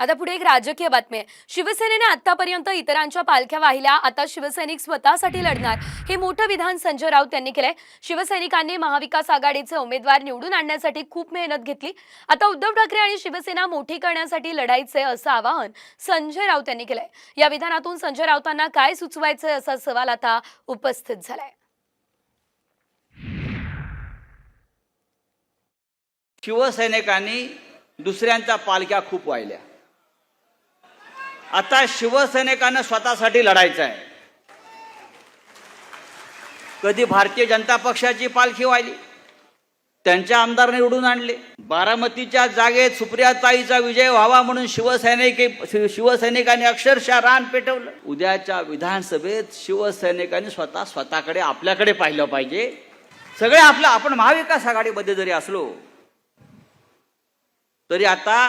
आता पुढे एक राजकीय बातमी आहे. शिवसेनेने आतापर्यंत इतरांच्या पालख्या वाहिल्या. आता शिवसैनिक स्वतःसाठी लढणार. हे मोठं विधान संजय राऊत यांनी केलंय. शिवसैनिकांनी महाविकास आघाडीचे उमेदवार निवडून आणण्यासाठी खूप मेहनत घेतली. आता उद्धव ठाकरे आणि शिवसेना मोठी करण्यासाठी लढायचे असं आवाहन संजय राऊत यांनी केलंय. या विधानातून संजय राऊतांना काय सुचवायचंय असा सवाल आता उपस्थित झालाय. शिवसैनिकांनी दुसऱ्यांच्या पालख्या खूप वाहिल्या. आता शिवसैनिकांना स्वतःसाठी लढायचं आहे कधी भारतीय जनता पक्षाची पालखी वाहिली त्यांच्या आमदार निवडून आणले. बारामतीच्या जागेत सुप्रियाताईचा विजय व्हावा म्हणून शिवसैनिक शिवसैनिकांनी अक्षरशः रान पेटवलं. उद्याच्या विधानसभेत शिवसैनिकांनी स्वतः स्वतःकडे आपल्याकडे पाहिलं पाहिजे. सगळे आपलं आपण महाविकास आघाडीमध्ये जरी असलो तरी आता